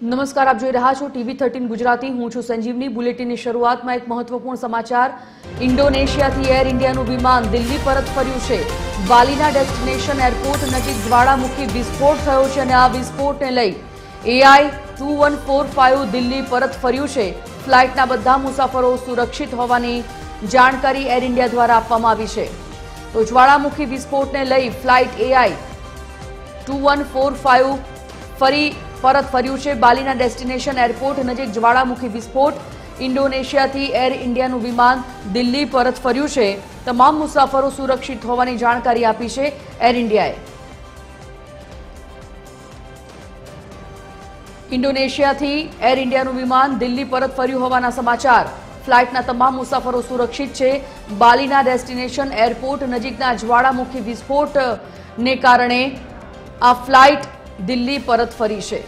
નમસ્કાર, આપ જોઈ રહ્યા છો ટીવી થર્ટીન ગુજરાતી. હું છું સંજીવની. બુલેટિનની શરૂઆતમાં એક મહત્વપૂર્ણ સમાચાર. ઇન્ડોનેશિયાથી એર ઇન્ડિયાનું વિમાન દિલ્હી પરત ફર્યું છે. બાલીના ડેસ્ટિનેશન એરપોર્ટ નજીક જ્વાળામુખી વિસ્ફોટ થયો છે અને આ વિસ્ફોટને લઈ AI two one four five Delhi પરત ફર્યું છે. ફ્લાઇટના બધા મુસાફરો સુરક્ષિત હોવાની જાણકારી એર ઇન્ડિયા દ્વારા આપવામાં આવી છે. તો જ્વાળામુખી વિસ્ફોટને લઈ flight AI two one four five ફરી પરત ફર્યું છે બાલીના ડેસ્ટિનેશન એરપોર્ટ નજીક જ્વાળામુખી વિસ્ફોટ. ઇન્ડોનેશિયાથી એર ઇન્ડિયાનું વિમાન દિલ્હી પરત ફર્યું છે. તમામ મુસાફરો સુરક્ષિત હોવાની જાણકારી આપી છે એર ઇન્ડિયાએ. ઇન્ડોનેશિયાથી એર ઇન્ડિયાનું વિમાન દિલ્હી પરત ફર્યું હોવાના સમાચાર. ફ્લાઇટના તમામ મુસાફરો સુરક્ષિત છે. બાલીના ડેસ્ટિનેશન એરપોર્ટ નજીકના જ્વાળામુખી વિસ્ફોટને કારણે આ ફ્લાઇટ દિલ્હી પરત ફરી છે.